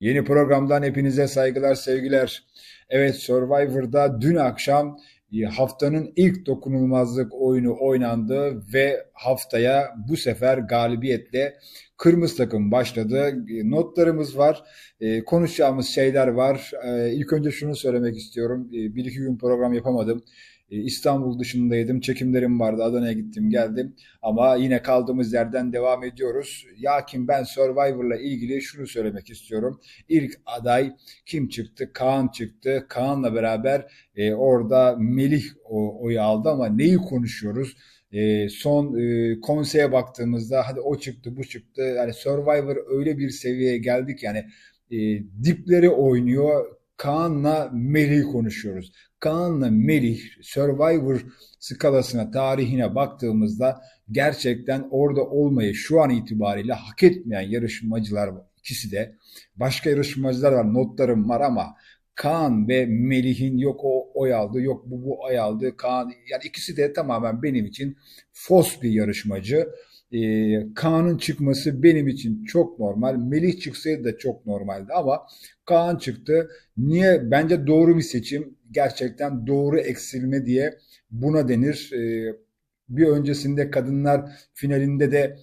Yeni programdan hepinize saygılar, sevgiler. Evet, Survivor'da dün akşam e, haftanın ilk dokunulmazlık oyunu oynandı ve haftaya bu sefer galibiyetle kırmızı takım başladı. E, notlarımız var, e, konuşacağımız şeyler var. İlk önce şunu söylemek istiyorum. Bir iki gün program yapamadım. E, İstanbul dışındaydım. Çekimlerim vardı. Adana'ya gittim geldim. Ama yine kaldığımız yerden devam ediyoruz. Ya kim ben Survivor'la ilgili şunu söylemek istiyorum. İlk aday kim çıktı? Kaan çıktı. Kaan'la beraber e, orada Melih oyu aldı ama neyi konuşuyoruz? E, son e, konseye baktığımızda hadi o çıktı bu çıktı. Yani Survivor öyle bir seviyeye geldik yani e, dipleri oynuyor Kaan'la Melih konuşuyoruz. Kaan'la Melih Survivor skalasına, tarihine baktığımızda gerçekten orada olmayı şu an itibariyle hak etmeyen yarışmacılar var. İkisi de. Başka yarışmacılar var, notlarım var ama Kaan ve Melih'in yok o oy aldı, yok bu bu oy aldı. Kaan yani ikisi de tamamen benim için fos bir yarışmacı e, Kaan'ın çıkması benim için çok normal. Melih çıksaydı da çok normaldi ama Kaan çıktı. Niye? Bence doğru bir seçim. Gerçekten doğru eksilme diye buna denir. E, bir öncesinde kadınlar finalinde de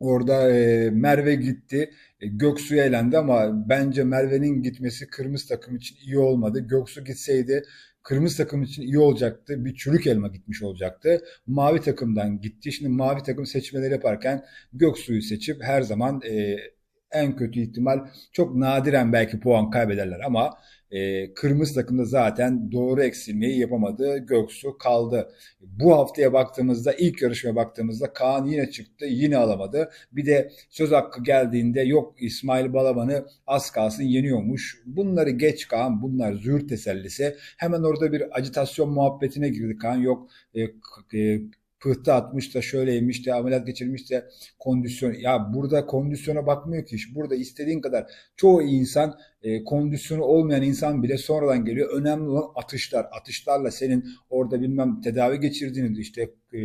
Orada e, Merve gitti. E, Göksu eğlendi ama bence Merve'nin gitmesi kırmızı takım için iyi olmadı. Göksu gitseydi Kırmızı takım için iyi olacaktı. Bir çürük elma gitmiş olacaktı. Mavi takımdan gitti. Şimdi mavi takım seçmeleri yaparken Göksu'yu seçip her zaman e, en kötü ihtimal çok nadiren belki puan kaybederler ama e, kırmızı takımda zaten doğru eksilmeyi yapamadı. Göksu kaldı. Bu haftaya baktığımızda ilk yarışmaya baktığımızda Kaan yine çıktı. Yine alamadı. Bir de söz hakkı geldiğinde yok İsmail Balaban'ı az kalsın yeniyormuş. Bunları geç Kaan. Bunlar züğürt tesellisi. Hemen orada bir acitasyon muhabbetine girdi Kaan. Yok e, e, pıhtı atmış da şöyleymiş de ameliyat geçirmiş de kondisyon. Ya burada kondisyona bakmıyor ki. Burada istediğin kadar çoğu insan e, kondisyonu olmayan insan bile sonradan geliyor. Önemli olan atışlar. Atışlarla senin orada bilmem tedavi geçirdiğini işte e,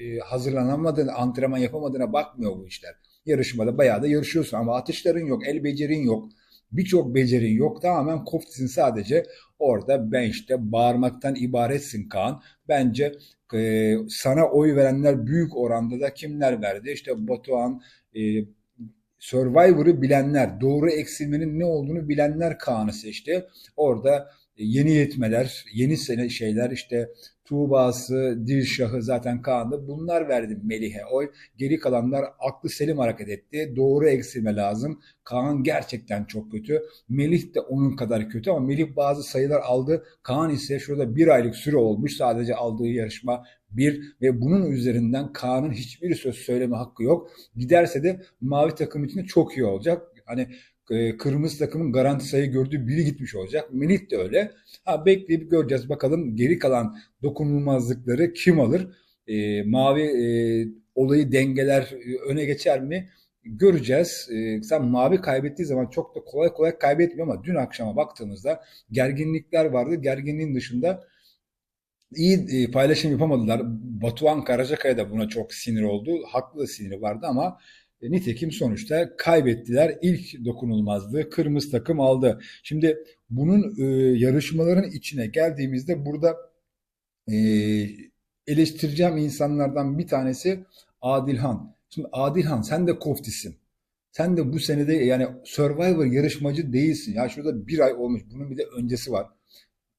e, hazırlanamadığını, antrenman yapamadığına bakmıyor bu işler. Yarışmada bayağı da yarışıyorsun ama atışların yok, el becerin yok. Birçok becerin yok. Tamamen koftisin sadece. Orada bench'te bağırmaktan ibaretsin Kaan. Bence e, sana oy verenler büyük oranda da kimler verdi? İşte Batuhan, e, Survivor'ı bilenler, doğru eksilmenin ne olduğunu bilenler Kaan'ı seçti. Orada yeni yetmeler, yeni sene şeyler işte Tuğba'sı, Dilşah'ı zaten Kaan'dı. Bunlar verdi Melih'e oy. Geri kalanlar aklı selim hareket etti. Doğru eksilme lazım. Kaan gerçekten çok kötü. Melih de onun kadar kötü ama Melih bazı sayılar aldı. Kaan ise şurada bir aylık süre olmuş. Sadece aldığı yarışma bir ve bunun üzerinden Kaan'ın hiçbir söz söyleme hakkı yok. Giderse de mavi takım için de çok iyi olacak. Hani e, kırmızı takımın garanti sayı gördüğü biri gitmiş olacak. Melih de öyle. Ha, bekleyip göreceğiz bakalım geri kalan dokunulmazlıkları kim alır? E, mavi e, olayı dengeler e, öne geçer mi? Göreceğiz. E, sen mavi kaybettiği zaman çok da kolay kolay kaybetmiyor ama dün akşama baktığımızda gerginlikler vardı. Gerginliğin dışında iyi e, paylaşım yapamadılar. Batuhan Karacakaya da buna çok sinir oldu. Haklı siniri vardı ama e, nitekim sonuçta kaybettiler. İlk dokunulmazlığı kırmızı takım aldı. Şimdi bunun e, yarışmaların içine geldiğimizde burada eleştireceğim insanlardan bir tanesi Adilhan. Şimdi Adilhan sen de koftisin. Sen de bu senede yani Survivor yarışmacı değilsin. Ya şurada bir ay olmuş. Bunun bir de öncesi var.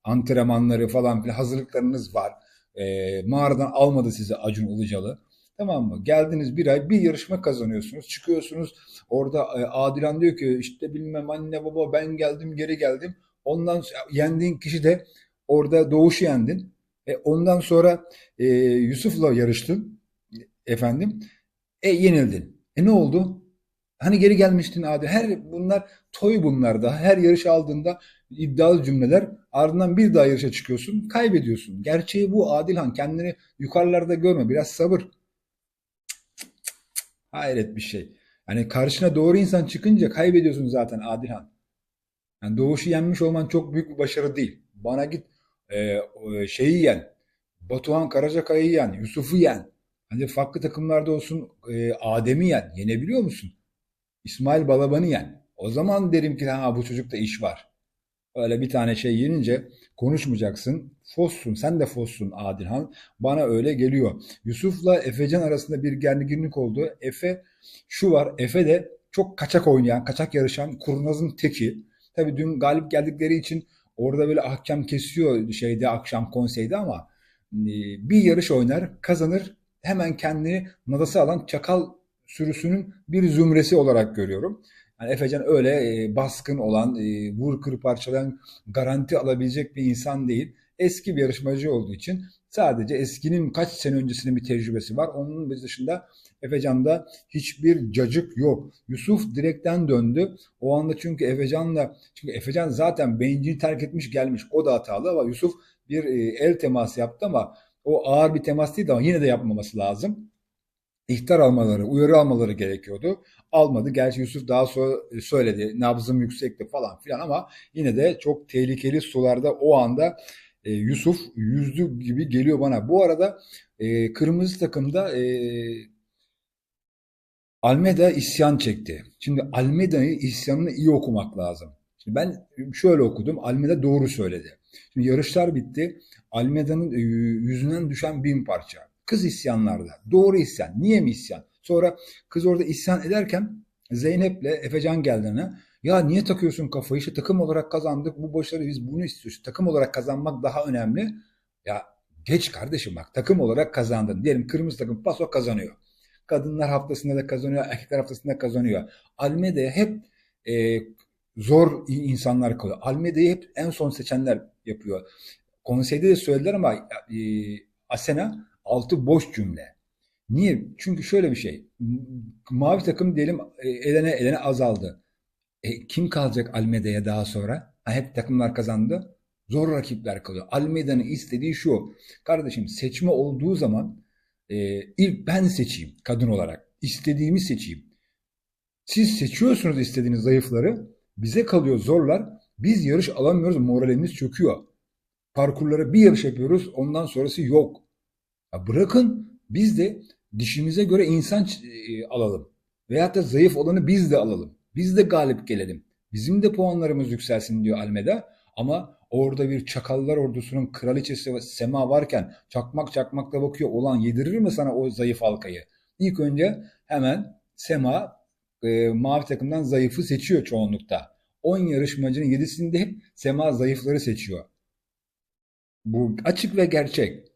Antrenmanları falan filan hazırlıklarınız var. E, mağaradan almadı sizi Acun Ilıcalı. Tamam mı? Geldiniz bir ay bir yarışma kazanıyorsunuz. Çıkıyorsunuz orada e, Adilan diyor ki işte bilmem anne baba ben geldim geri geldim. Ondan yendiğin kişi de orada Doğuş'u yendin. E, ondan sonra e, Yusuf'la yarıştın efendim. E yenildin. E ne oldu? Hani geri gelmiştin Adil. Her bunlar toy bunlar da. Her yarış aldığında iddialı cümleler. Ardından bir daha yarışa çıkıyorsun. Kaybediyorsun. Gerçeği bu Adilhan. Kendini yukarılarda görme. Biraz sabır. Hayret bir şey. Hani karşına doğru insan çıkınca kaybediyorsun zaten Adilhan. Yani doğuşu yenmiş olman çok büyük bir başarı değil. Bana git e, şeyi yen. Batuhan Karacakaya'yı yen. Yusuf'u yen. Hani farklı takımlarda olsun e, Adem'i yen. Yenebiliyor musun? İsmail Balaban'ı yen. O zaman derim ki ha bu çocukta iş var. Öyle bir tane şey yenince konuşmayacaksın. Fossun. Sen de fossun Adilhan. Bana öyle geliyor. Yusuf'la Efecan arasında bir gerginlik oldu. Efe şu var. Efe de çok kaçak oynayan, kaçak yarışan kurnazın teki. Tabii dün galip geldikleri için orada böyle ahkam kesiyor şeyde akşam konseyde ama e, bir yarış oynar, kazanır. Hemen kendini nadası alan çakal sürüsünün bir zümresi olarak görüyorum. Yani Efecan öyle e, baskın olan, e, vur kır parçalayan, garanti alabilecek bir insan değil. Eski bir yarışmacı olduğu için sadece eskinin kaç sene öncesinin bir tecrübesi var. Onun dışında Efecan'da hiçbir cacık yok. Yusuf direkten döndü. O anda çünkü Efecan'la çünkü Efecan zaten bencini terk etmiş gelmiş. O da hatalı ama Yusuf bir e, el teması yaptı ama o ağır bir temas değil ama yine de yapmaması lazım ihtar almaları, uyarı almaları gerekiyordu. Almadı. Gerçi Yusuf daha sonra söyledi. Nabzım yüksekti falan filan ama yine de çok tehlikeli sularda o anda e, Yusuf yüzdü gibi geliyor bana. Bu arada e, kırmızı takımda e, Almeda isyan çekti. Şimdi Almeda'yı isyanını iyi okumak lazım. Şimdi ben şöyle okudum. Almeda doğru söyledi. Şimdi yarışlar bitti. Almeda'nın e, yüzünden düşen bin parça. Kız isyanlarda. Doğru isyan. Niye mi isyan? Sonra kız orada isyan ederken Zeynep'le Efecan geldiğine ya niye takıyorsun kafayı? İşte takım olarak kazandık. Bu başarı biz bunu istiyoruz. Takım olarak kazanmak daha önemli. Ya geç kardeşim bak takım olarak kazandın. Diyelim kırmızı takım paso kazanıyor. Kadınlar haftasında da kazanıyor. Erkekler haftasında da kazanıyor. Almede hep e, zor insanlar kalıyor. Almede'yi hep en son seçenler yapıyor. Konseyde de söylediler ama e, Asena altı boş cümle. Niye? Çünkü şöyle bir şey. Mavi takım diyelim e, elene elene azaldı. E, kim kalacak Almeda'ya daha sonra? Hep takımlar kazandı. Zor rakipler kalıyor. Almeda'nın istediği şu. Kardeşim seçme olduğu zaman e, ilk ben seçeyim kadın olarak. İstediğimi seçeyim. Siz seçiyorsunuz istediğiniz zayıfları. Bize kalıyor zorlar. Biz yarış alamıyoruz. Moralimiz çöküyor. Parkurlara bir yarış yapıyoruz. Ondan sonrası yok. Ya bırakın biz de dişimize göre insan e, alalım. Veyahut da zayıf olanı biz de alalım. Biz de galip gelelim. Bizim de puanlarımız yükselsin diyor Almeda. Ama orada bir çakallar ordusunun kraliçesi Sema varken çakmak çakmakla bakıyor. Olan yedirir mi sana o zayıf halkayı? İlk önce hemen Sema e, mavi takımdan zayıfı seçiyor çoğunlukta. 10 yarışmacının 7'sinde hep Sema zayıfları seçiyor. Bu açık ve gerçek.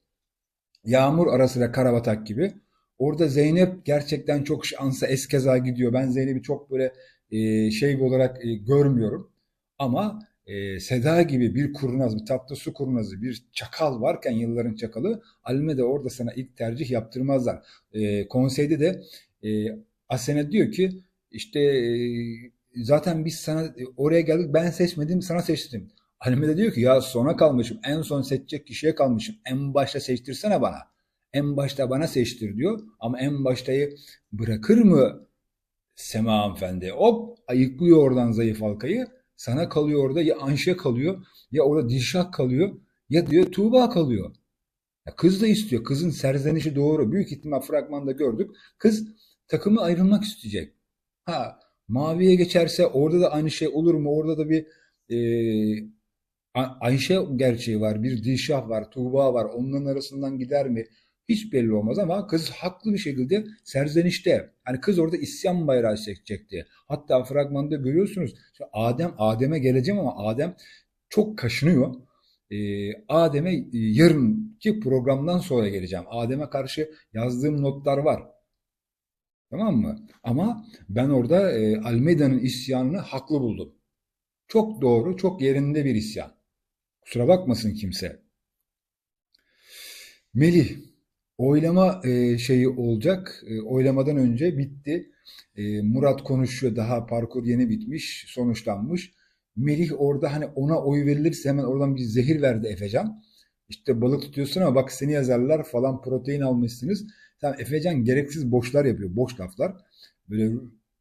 Yağmur arası ve karabatak gibi. Orada Zeynep gerçekten çok şansa eskeza gidiyor. Ben Zeynep'i çok böyle e, şey olarak e, görmüyorum. Ama e, Seda gibi bir kurnaz, bir tatlı su kurnazı, bir çakal varken yılların çakalı Alme de orada sana ilk tercih yaptırmazlar. E, konseyde de e, Asena diyor ki işte e, zaten biz sana e, oraya geldik ben seçmedim sana seçtim. Halime de diyor ki ya sona kalmışım. En son seçecek kişiye kalmışım. En başta seçtirsene bana. En başta bana seçtir diyor. Ama en baştayı bırakır mı Sema hanımefendi? Hop ayıklıyor oradan zayıf halkayı. Sana kalıyor orada ya Anşe kalıyor ya orada Dilşah kalıyor ya diyor Tuğba kalıyor. Ya kız da istiyor. Kızın serzenişi doğru. Büyük ihtimal fragmanda gördük. Kız takımı ayrılmak isteyecek. Ha maviye geçerse orada da aynı şey olur mu? Orada da bir e, Ayşe gerçeği var, bir Dilşah var, Tuğba var. Onların arasından gider mi? Hiç belli olmaz ama kız haklı bir şekilde serzenişte. Hani kız orada isyan bayrağı çekecekti. Hatta fragmanda görüyorsunuz. Adem, Adem'e geleceğim ama Adem çok kaşınıyor. Ee, Adem'e e, yarınki programdan sonra geleceğim. Adem'e karşı yazdığım notlar var. Tamam mı? Ama ben orada e, Almeida'nın isyanını haklı buldum. Çok doğru, çok yerinde bir isyan. Kusura bakmasın kimse. Melih, oylama e, şeyi olacak. E, oylamadan önce bitti. E, Murat konuşuyor. Daha parkur yeni bitmiş, sonuçlanmış. Melih orada hani ona oy verilirse hemen oradan bir zehir verdi Efecan. İşte balık tutuyorsun ama bak seni yazarlar falan protein almışsınız. Tamam Efecan gereksiz boşlar yapıyor. Boş laflar. Böyle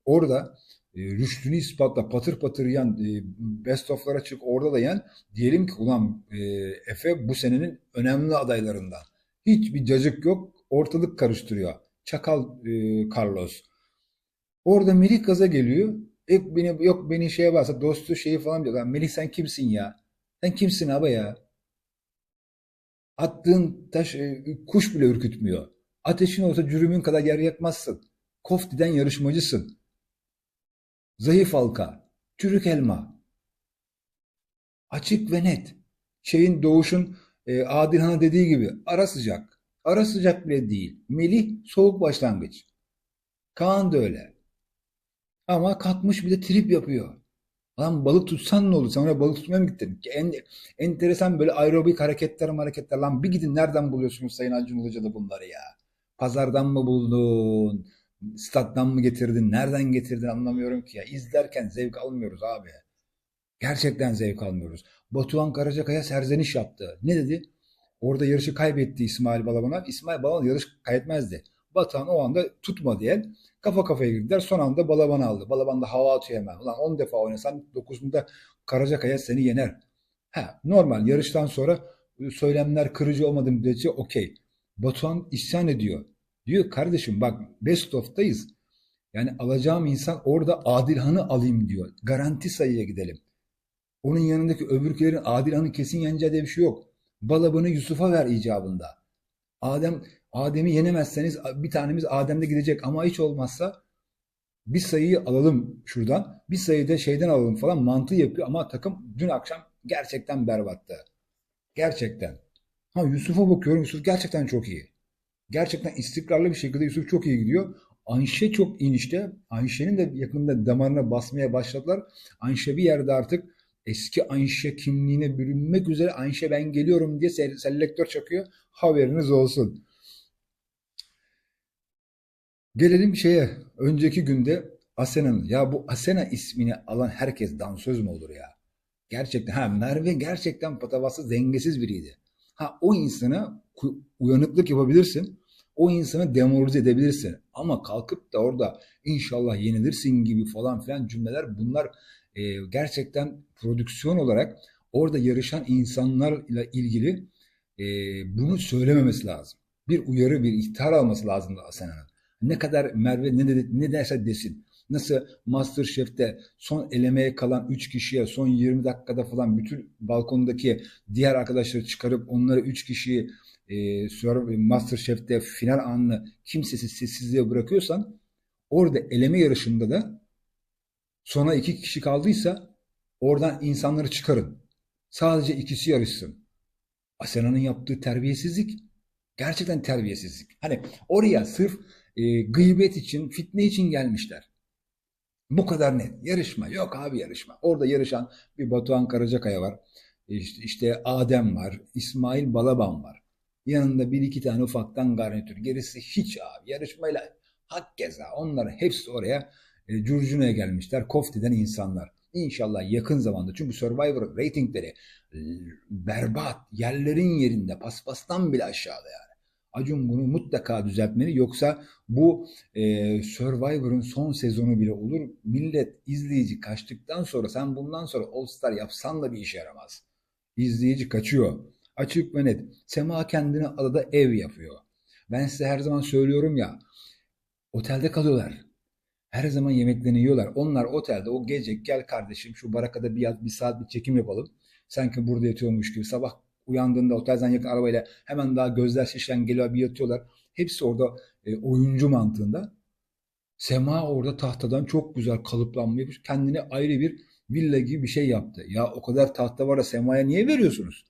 orada e, rüştünü ispatla patır patır yan e, best of'lara çık orada da yen diyelim ki ulan e, Efe bu senenin önemli adaylarından. Hiçbir cacık yok ortalık karıştırıyor. Çakal e, Carlos. Orada Melih gaza geliyor. Hep beni, yok beni şeye varsa dostu şeyi falan diyor. Lan Melih sen kimsin ya? Sen kimsin abi ya? Attığın taş e, kuş bile ürkütmüyor. Ateşin olsa cürümün kadar yer yakmazsın. Koftiden yarışmacısın. Zayıf halka, çürük elma, açık ve net. Şeyin Doğuş'un e, Adilhan'a dediği gibi ara sıcak. Ara sıcak bile değil. Melih soğuk başlangıç. Kaan da öyle. Ama kalkmış bir de trip yapıyor. Lan balık tutsan ne olur? Sen oraya balık tutmaya mı gittin? En, enteresan böyle aerobik hareketler hareketler. Lan bir gidin nereden buluyorsunuz Sayın Acun Ilıcalı bunları ya? Pazardan mı buldun? Stat'tan mı getirdin? Nereden getirdin anlamıyorum ki ya. İzlerken zevk almıyoruz abi. Gerçekten zevk almıyoruz. Batuhan Karacakaya serzeniş yaptı. Ne dedi? Orada yarışı kaybetti İsmail Balaban'a. İsmail Balaban yarış kaybetmezdi. Batuhan o anda tutma diye kafa kafaya girdiler. Son anda Balaban aldı. Balaban da hava atıyor hemen. Ulan 10 defa oynasan 9'unda Karacakaya seni yener. Ha, normal yarıştan sonra söylemler kırıcı olmadığı müddetçe okey. Batuhan isyan ediyor. Diyor kardeşim bak best of'tayız. Yani alacağım insan orada Adilhan'ı alayım diyor. Garanti sayıya gidelim. Onun yanındaki öbürkülerin Adilhan'ı kesin yeneceği diye bir şey yok. Balabanı Yusuf'a ver icabında. Adem Adem'i yenemezseniz bir tanemiz Adem'de gidecek ama hiç olmazsa bir sayıyı alalım şuradan. Bir sayıyı da şeyden alalım falan mantığı yapıyor ama takım dün akşam gerçekten berbattı. Gerçekten. Ha Yusuf'a bakıyorum. Yusuf gerçekten çok iyi. Gerçekten istikrarlı bir şekilde Yusuf çok iyi gidiyor. Ayşe çok inişte. Ayşe'nin de yakında damarına basmaya başladılar. Ayşe bir yerde artık eski Ayşe kimliğine bürünmek üzere Ayşe ben geliyorum diye selektör çakıyor. Haberiniz olsun. Gelelim şeye. Önceki günde Asena'nın. Ya bu Asena ismini alan herkes dansöz mü olur ya? Gerçekten. Ha Merve gerçekten patavatsız, dengesiz biriydi. Ha o insana uyanıklık yapabilirsin. O insanı demoralize edebilirsin. Ama kalkıp da orada inşallah yenilirsin gibi falan filan cümleler bunlar e, gerçekten prodüksiyon olarak orada yarışan insanlarla ilgili e, bunu söylememesi lazım. Bir uyarı, bir ihtar alması lazım Asena'nın. Ne kadar Merve ne, de, ne derse desin. Nasıl Masterchef'te son elemeye kalan 3 kişiye son 20 dakikada falan bütün balkondaki diğer arkadaşları çıkarıp onları 3 kişiyi e, Masterchef'te final anını kimsesiz sessizliğe bırakıyorsan orada eleme yarışında da sona iki kişi kaldıysa oradan insanları çıkarın. Sadece ikisi yarışsın. Asena'nın yaptığı terbiyesizlik gerçekten terbiyesizlik. Hani oraya sırf e, gıybet için, fitne için gelmişler. Bu kadar net. Yarışma. Yok abi yarışma. Orada yarışan bir Batuhan Karacakaya var. İşte, işte Adem var. İsmail Balaban var. Yanında bir iki tane ufaktan garnitür. Gerisi hiç abi. Yarışmayla hak keza. Onlar hepsi oraya e, curcunaya gelmişler. Koftiden insanlar. İnşallah yakın zamanda. Çünkü Survivor ratingleri berbat. Yerlerin yerinde. Paspastan bile aşağıda yani. Acun bunu mutlaka düzeltmeli. Yoksa bu e, Survivor'ın son sezonu bile olur. Millet izleyici kaçtıktan sonra sen bundan sonra All Star yapsan da bir işe yaramaz. İzleyici kaçıyor. Açık ve net. Sema kendine adada ev yapıyor. Ben size her zaman söylüyorum ya. Otelde kalıyorlar. Her zaman yemeklerini yiyorlar. Onlar otelde o gece gel kardeşim şu barakada bir, bir saat bir çekim yapalım. Sanki burada yatıyormuş gibi. Sabah uyandığında otelden yakın arabayla hemen daha gözler şişen geliyor bir yatıyorlar. Hepsi orada e, oyuncu mantığında. Sema orada tahtadan çok güzel kalıplanmış. Kendine ayrı bir villa gibi bir şey yaptı. Ya o kadar tahta var da Sema'ya niye veriyorsunuz?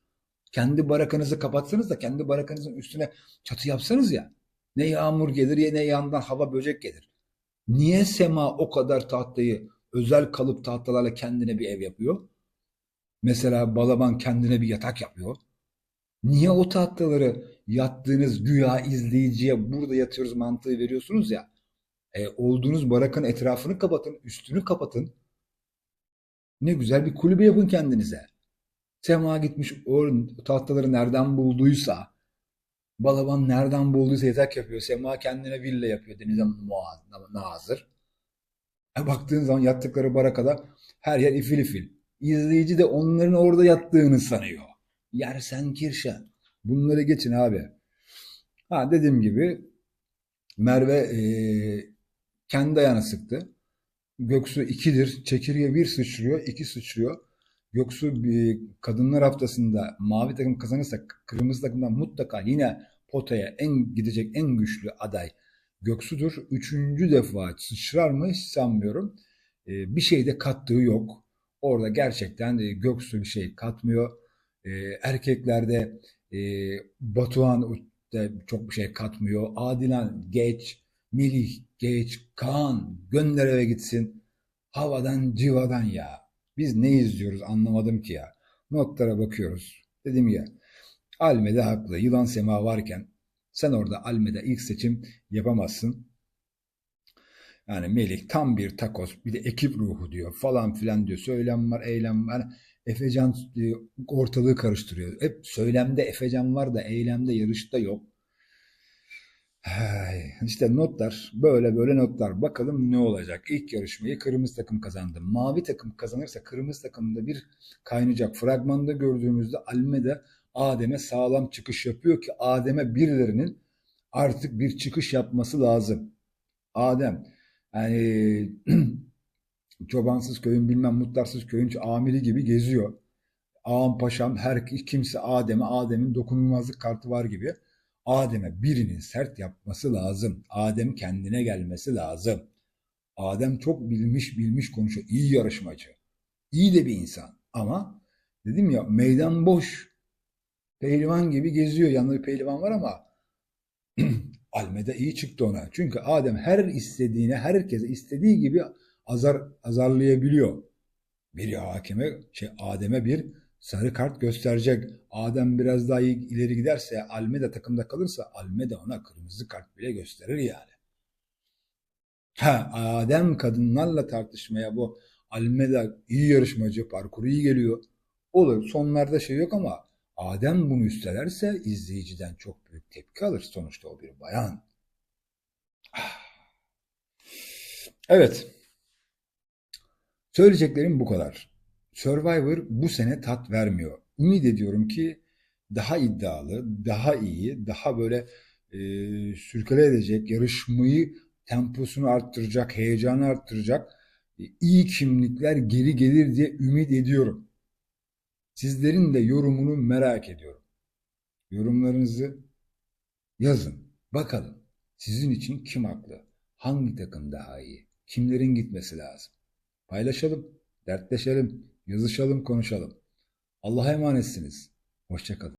Kendi barakanızı kapatsanız da kendi barakanızın üstüne çatı yapsanız ya. Ne yağmur gelir ne yandan hava böcek gelir. Niye Sema o kadar tahtayı özel kalıp tahtalarla kendine bir ev yapıyor? Mesela Balaban kendine bir yatak yapıyor. Niye o tahtaları yattığınız güya izleyiciye burada yatıyoruz mantığı veriyorsunuz ya. E, olduğunuz barakanın etrafını kapatın, üstünü kapatın. Ne güzel bir kulübe yapın kendinize. Sema gitmiş o tahtaları nereden bulduysa, Balaban nereden bulduysa yatak yapıyor. Sema kendine villa yapıyor denize nazır. E, baktığın zaman yattıkları barakada her yer ifil ifil. İzleyici de onların orada yattığını sanıyor. Yersen kirşen. Bunları geçin abi. Ha dediğim gibi Merve e, kendi ayağına sıktı. Göksu 2'dir. Çekirge 1 sıçrıyor, 2 sıçrıyor. Göksu bir kadınlar haftasında mavi takım kazanırsa kırmızı takımdan mutlaka yine potaya en gidecek en güçlü aday Göksu'dur. Üçüncü defa sıçrar mı hiç sanmıyorum. Ee, bir şey de kattığı yok. Orada gerçekten e, Göksu bir şey katmıyor. Ee, erkeklerde e, Batuhan da çok bir şey katmıyor. Adilan geç, Melih geç, Kaan gönder eve gitsin. Havadan civadan ya. Biz ne izliyoruz anlamadım ki ya. Notlara bakıyoruz. Dedim ya Almeda haklı. Yılan Sema varken sen orada Almeda ilk seçim yapamazsın. Yani Melih tam bir takos bir de ekip ruhu diyor falan filan diyor. Söylem var eylem var. Efecan ortalığı karıştırıyor. Hep söylemde Efecan var da eylemde yarışta yok. İşte notlar böyle böyle notlar. Bakalım ne olacak. İlk yarışmayı kırmızı takım kazandı. Mavi takım kazanırsa kırmızı takımda bir kaynayacak. Fragmanda gördüğümüzde Almeda Adem'e sağlam çıkış yapıyor ki Adem'e birilerinin artık bir çıkış yapması lazım. Adem yani çobansız köyün bilmem muhtarsız köyün amiri gibi geziyor. Ağam paşam her kimse Adem'e Adem'in dokunulmazlık kartı var gibi. Adem'e birinin sert yapması lazım. Adem kendine gelmesi lazım. Adem çok bilmiş bilmiş konuşuyor. İyi yarışmacı. İyi de bir insan. Ama dedim ya meydan boş. Pehlivan gibi geziyor. Yanında bir pehlivan var ama Almeda iyi çıktı ona. Çünkü Adem her istediğine, herkese istediği gibi azar azarlayabiliyor. Bir hakime, şey Adem'e bir sarı kart gösterecek. Adem biraz daha ileri giderse, Almeda takımda kalırsa Almeda ona kırmızı kart bile gösterir yani. Ha, Adem kadınlarla tartışmaya bu Almeda iyi yarışmacı, parkuru iyi geliyor. Olur. Sonlarda şey yok ama Adem bunu üstelerse izleyiciden çok büyük tepki alır. Sonuçta o bir bayan. Evet. Söyleyeceklerim bu kadar. Survivor bu sene tat vermiyor. Ümit ediyorum ki daha iddialı, daha iyi, daha böyle e, sürküle edecek, yarışmayı temposunu arttıracak, heyecanı arttıracak e, iyi kimlikler geri gelir diye ümit ediyorum. Sizlerin de yorumunu merak ediyorum. Yorumlarınızı yazın. Bakalım sizin için kim haklı? Hangi takım daha iyi? Kimlerin gitmesi lazım? Paylaşalım, dertleşelim, yazışalım, konuşalım. Allah'a emanetsiniz. Hoşçakalın.